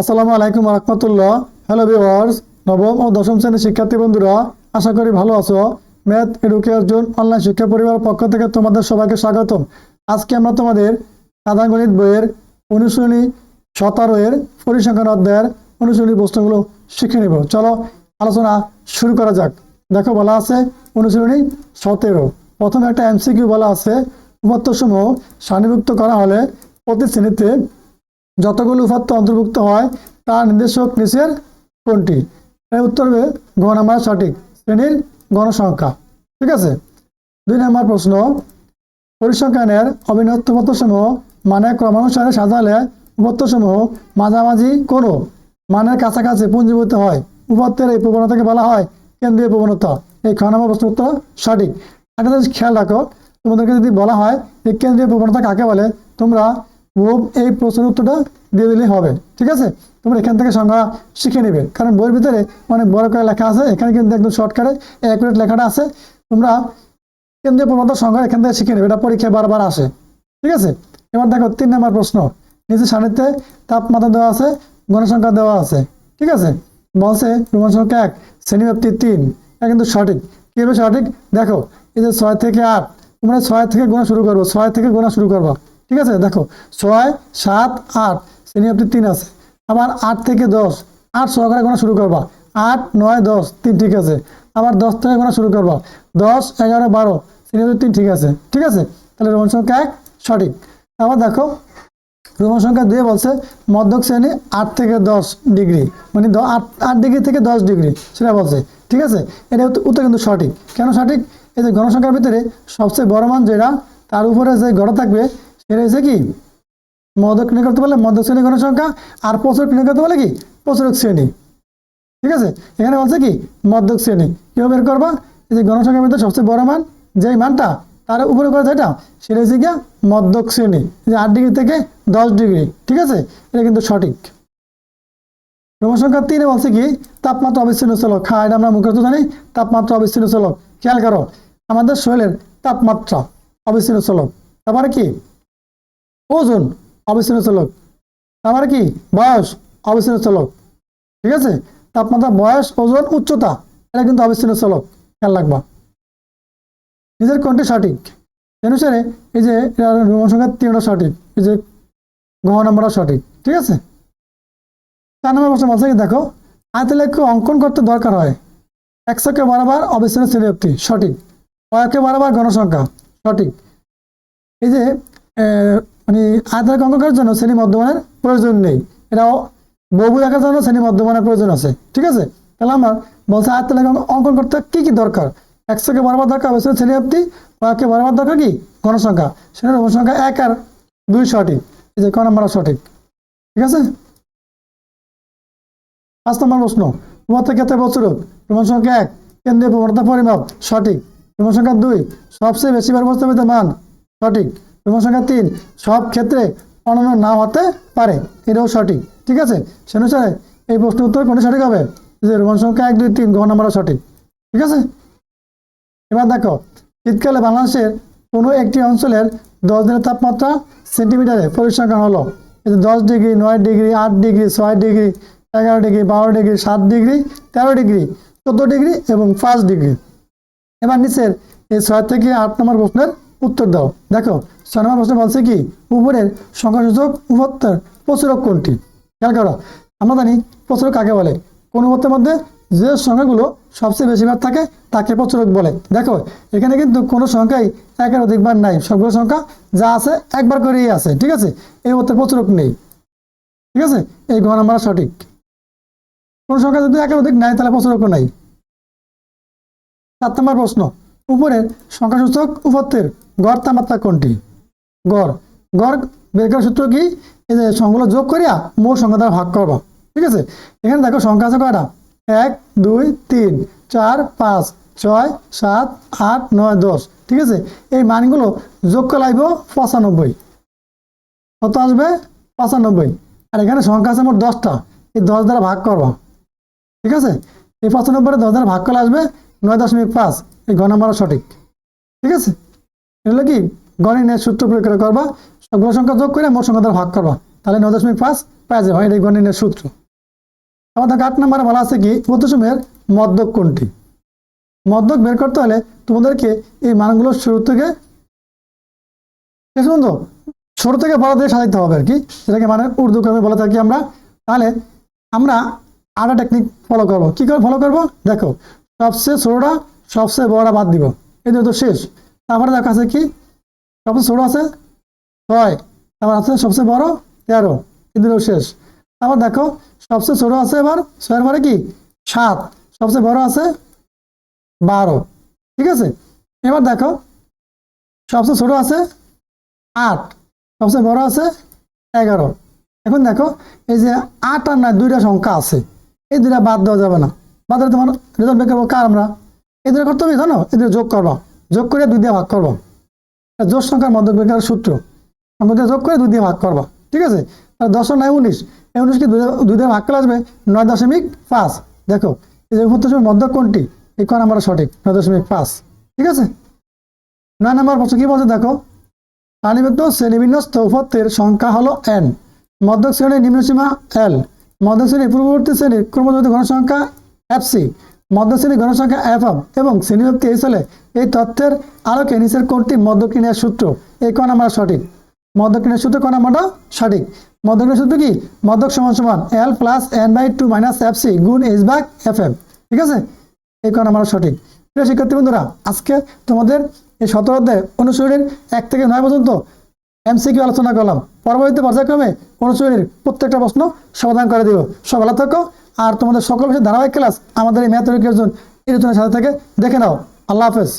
আসসালামু আলাইকুম রহমতুল্লাহ। Hello viewers নবম ও দশম শ্রেণির শিক্ষার্থী বন্ধুরা, আশা করি ভালো আছো। ম্যাথ এডুকেশন অনলাইন শিক্ষা পরিবার পক্ষ থেকে তোমাদের সবাইকে স্বাগতম। আজকে আমরা তোমাদের সাধারণ গণিত বইয়ের অনুশীলনী সতেরো এর পরিসংখ্যান অধ্যায়ের অনুশীলনী প্রশ্নগুলো শিখে নেব। চলো আলোচনা শুরু করা যাক। দেখো বলা আছে অনুশীলনী সতেরো। প্রথমে একটা এমসিকিউ বলা আছে। উপাত্তসমূহ সারিভুক্ত করা হলে প্রতি শ্রেণীতে যতগুলো উপাত্ত অন্তর্ভুক্ত হয়, তার নির্দেশক নিচের কোনটি? উত্তর হবে গ নাম্বার সঠিক শ্রেণির গণসংখ্যা। ঠিক আছে? দুই নম্বর প্রশ্ন, পরিসংখ্যানের অবিনত্ব সমূহ মানে ক্রমানুসারে সাজালে উপাত্তসমূহ মাঝামাঝি কোনো মানের কাছাকাছি পুঞ্জীভূত হয়। উপাত্তের এই প্রবণতাকে বলা হয় কেন্দ্রীয় প্রবণতা। এই খ নম্বর প্রশ্ন উত্তর সঠিক। একটা খেয়াল রাখো, তোমাদেরকে যদি বলা হয় যে কেন্দ্রীয় প্রবণতা কাকে বলে, তোমরা হুব এই প্রশ্নের উত্তরটা দিয়ে দিলেই হবে, ঠিক আছে? তোমরা এখান থেকে সংজ্ঞা শিখে নেবে। কারণ বইয়ের ভিতরে অনেক বড় করে লেখা আছে, এখানে কিন্তু একদম শর্টকাটে অ্যাকুরেট লেখাটা আছে। তোমরা কেন্দ্রীয় প্রবন্ধ সংজ্ঞা এখান থেকে শিখে নেবে, এটা পরীক্ষায় বারবার আসে, ঠিক আছে? এবার দেখো, তিন নম্বর প্রশ্ন। নিচে সান্নিধ্যে তাপমাত্রা দেওয়া আছে গণসংখ্যা দেওয়া আছে, ঠিক আছে? বলছে প্রমাণ সংখ্যা এক, শ্রেণীব্যাপ্তি তিন, এটা কিন্তু সঠিক। কীভাবে সঠিক? দেখো, এই যে ছয় থেকে আট, তোমরা ছয় থেকে গোনা শুরু করব, ছয় থেকে গোনা শুরু করব। ঠিক আছে? দেখো, ছয়, সাত, আট শ্রেণীব্যাপ্তি তিন আছে। আবার আট থেকে দশ, আট সহকারে গোনা শুরু করবা। আট, নয়, দশ, তিন, ঠিক আছে। আবার দশ থেকে গোনা শুরু করবা। দশ, এগারো, বারো শ্রেণীব্যাপ্তি তিন, ঠিক আছে। ঠিক আছে? তাহলে রোমান সংখ্যা এক, সঠিক। আবার দেখো, রোমান সংখ্যা দুই বলছে, মধ্যক শ্রেণি আট থেকে দশ ডিগ্রি। মানে আট আট ডিগ্রি থেকে দশ ডিগ্রি, সেটা বলছে। ঠিক আছে? এটা উত্তর কিন্তু সঠিক। কেন সঠিক? এই যে গণসংখ্যার ভিতরে সবচেয়ে বড় মান যেটা, তার উপরে যে গড় থাকবে সেটা হচ্ছে কি? মদক ক্লিক করতে পারলে মধ্যক শ্রেণি গণসংখ্যা আর প্রচুর ক্লিক করতে পারলে কি? প্রচুরক শ্রেণি। ঠিক আছে? এখানে বলছে কি? মধ্যক শ্রেণি। কীভাবে বের করবা? এই যে গণসংখ্যার ভিতরে সবচেয়ে বড় মান, যেই মানটা তার উপরে করে যেটা, সেটা হচ্ছে গিয়া মধ্যক শ্রেণি। যে আট ডিগ্রি থেকে দশ ডিগ্রি। ঠিক আছে? এটা কিন্তু সঠিক। সংখ্যা তিনে বলছে কি? তাপমাত্রা অবিচ্ছিন্ন চলক। হ্যাঁ এটা আমরা মুখস্থ জানি। তাপমাত্রা অবিচ্ছিন্ন চলক। খেয়াল করো, আমাদের শরীরের তাপমাত্রা অবিচ্ছিন্ন চলক। তারপরে কি? ওজন, অবিচ্ছিন্ন চলক। তারপরে কি? বয়স, অবিচ্ছিন্ন চলক। ঠিক আছে? তাপমাত্রা, বয়স, ওজন, উচ্চতা, এটা কিন্তু অবিচ্ছিন্ন চলক। খেয়াল রাখবা। নিজের কোনটি সঠিক? অনুসারে এই যে রোমন সংখ্যা তিনটা সঠিক। এই যে গ্রহ নম্বরটা সঠিক। ঠিক আছে? চার নম্বর প্রশ্ন বলছে দেখো আয়তলেখ্য অঙ্কন করতে দরকার হয়। একশোকে বরাবর অবিচ্ছিন্ন শ্রেণীব্যক্তি, সঠিক। কয়েকে বরাবর গণসংখ্যা সঠিক। এই যে মানে অঙ্কন করার জন্য শ্রেণি মধ্যমানের প্রয়োজন নেই। এটা বহু দেখার জন্য শ্রেণি মধ্যমানের প্রয়োজন আছে। ঠিক আছে? তাহলে আমার বলছে অঙ্ক- অঙ্কন করতে কি কি দরকার? একশোকে বরাবর দরকার অবিচ্ছিন্ন শ্রেণীব্যক্তি কয়েকে বরাবর দরকার কি? গণসংখ্যা সেটা গণসংখ্যা এক আর দুই সঠিক। এই যে ক নম্বর সঠিক। ঠিক আছে? পাঁচ নম্বর প্রশ্ন। উপাত্ত ক্ষেত্রে প্রচুরক। প্রমাণ সংখ্যা এক। কেন্দ্রীয় প্রবণতা পরিমাপ সঠিক। প্রমাণ সংখ্যা দুই। সবচেয়ে বেশি প্রস্তাবিত মান সঠিক। প্রমাণ সংখ্যা তিন সব ক্ষেত্রে অনন্য না হতে পারে। এটাও সঠিক, ঠিক আছে? সে অনুসারে এই প্রশ্ন উত্তর কোনটি সঠিক হবে? যে রোমান সংখ্যা এক, দুই, তিন গ্রহ নাম্বার সঠিক, ঠিক আছে? এবার দেখো, শীতকালে বাংলাদেশের কোনো একটি অঞ্চলের দশ দিনের তাপমাত্রা সেন্টিমিটারে পরিসংখ্যান হলো। যে দশ ডিগ্রি, নয় ডিগ্রি, আট ডিগ্রি, ছয় ডিগ্রি, এগারো ডিগ্রি, বারো ডিগ্রি, সাত ডিগ্রি, তেরো ডিগ্রি, চোদ্দ ডিগ্রি এবং পাঁচ ডিগ্রি। এবার নিচের এই ছয় থেকে আট নম্বর প্রশ্নের উত্তর দাও। দেখো ছয় নম্বর প্রশ্ন বলছে কি, উপরের সংখ্যাসূচক উপত্যর প্রচুরক কোনটি? খেয়াল করো, আমরা জানি প্রচুরক কাকে বলে? কোন উপত্যের মধ্যে যে সংখ্যাগুলো সবচেয়ে বেশিবার থাকে, তাকে প্রচুরক বলে। দেখো, এখানে কিন্তু কোনো সংখ্যাই একের অধিকবার নাই। সবগুলো সংখ্যা যা আছে একবার করেই আছে, ঠিক আছে? এই উপত্যের প্রচুরক নেই, ঠিক আছে? এই ঘর আমরা সঠিক। কোন সংখ্যা যদি একের অধিক নাই, তাহলে প্রচুরক নাই। সাত নম্বর প্রশ্ন, উপরের সংখ্যাসূচক উপত্যের গড় তাপমাত্রা কোনটি? গড়। গড় বের করার সূত্র কি? এই যে সংখ্যাগুলো যোগ করিয়া মোট সংখ্যা দ্বারা ভাগ করবা। ঠিক আছে? এখানে দেখো সংখ্যা আছে কয়টা? এক, দুই, তিন, চার, পাঁচ, ছয়, সাত, আট, নয়, দশ। ঠিক আছে? এই মানগুলো যোগ করে লাগবে পঁচানব্বই। কত আসবে? পঁচানব্বই। আর এখানে সংখ্যা আছে মোট দশটা। এই দশ দ্বারা ভাগ করবা। ঠিক আছে? এই পঁচানব্বই দশ দ্বারা ভাগ করলে আসবে নয় দশমিক পাঁচ। এই নম্বর সঠিক। ঠিক আছে? এটা কি? গণিনের সূত্র প্রয়োগ করে করবা, সবগুলো সংখ্যা যোগ করে মোট সংখ্যা ভাগ করবা। তাহলে নয় দশমিক পাঁচ পাওয়া যাবে এটা গণিনের সূত্র। আমাদের আট নম্বরে বলা আছে কি প্রতিসময়ের মদ্যক কোনটি? মদ্যক বের করতে হলে তোমাদেরকে এই মানগুলো শুরু থেকে পর্যন্ত ছোট থেকে বড় দিয়ে সাজাইতে হবে আর কি, সেটাকে মানে উর্দু ক্রমে বলে থাকি আমরা। তাহলে আমরা আটা টেকনিক ফলো করব। কি করে ফলো করব? দেখো, সবচেয়ে ছোটটা সবচেয়ে বড়টা বাদ দিব। এই তো শেষ। তারপরে দেখো আছে কি? সবচেয়ে ছোট আছে ছয়। তারপর আছে সবচেয়ে বড় তেরো। কিন্তু শেষ। তারপর দেখো, সবচেয়ে ছোট আছে এবার ছয়ের পরে কি? সাত। সবচেয়ে বড় আছে বারো। ঠিক আছে? এবার দেখো, সবচেয়ে ছোট আছে আট। সবচেয়ে বড় আছে এগারো। এখন দেখো, এই যে আট আর নয়, দুইটা সংখ্যা আছে। এই দুইটা বাদ দেওয়া যাবে না। বাদ তোমার রেজাল্ট বের করব কার আমরা? এই দুটো করতে হবে, জানো? এই দুটো যোগ করব। যোগ করে দুই দিয়ে ভাগ করব। জোর সংখ্যার মধ্য বেকার সূত্র। সংখ্যা যোগ করে দুই দিয়ে ভাগ করব, ঠিক আছে? আর দশ নয় উনিশ। এই উনিশকে দুই দিয়ে- ভাগ করে আসবে নয় দশমিক পাঁচ। দেখো, এই যে উপত্যকার মধ্য কোনটি? এই কোন আমার সঠিক? নয় দশমিক পাঁচ। ঠিক আছে? নয় নম্বর প্রশ্ন কি বলছে? দেখো সারিবদ্ধ শ্রেণীবিন্যস্ত উপত্যের সংখ্যা হলো এন মধ্যক শ্রেণির নিম্নসীমা এল মধ্যক শ্রেণির পূর্ববর্তী শ্রেণির ক্রমযুক্ত গণসংখ্যা এফসি মধ্যক শ্রেণির গণসংখ্যা এফ এম এবং শ্রেণীব্যক্তি এই চলে এই তথ্যের আলোকে নিচের কোনটি মধ্যকিনের সূত্র। এই কোন আমার সঠিক। মধ্যকিনের সূত্র কোন আমারটা সঠিক। মধ্যকিনের সূত্র কি? মধ্যক সমান সমান L plus N by two minus F C গুণ এইচ বাই এফ এম ঠিক আছে? এই কারণে আমার সঠিক। প্রিয় শিক্ষার্থী বন্ধুরা, আজকে তোমাদের এই সতেরো অধ্যায় অনুশীলনের এক থেকে নয় পর্যন্ত এমসিকিউ আলোচনা করলাম। পরবর্তী পর্যায়ক্রমে অনুশীলনের প্রত্যেকটা প্রশ্ন সমাধান করে দিব। সব ভালো থাকো আর তোমাদের সকল বিষয়ে ধারাবাহিক ক্লাস আমাদের এই ম্যাথ কেউ এই সাথে থেকে। দেখে নাও। আল্লাহ হাফেজ।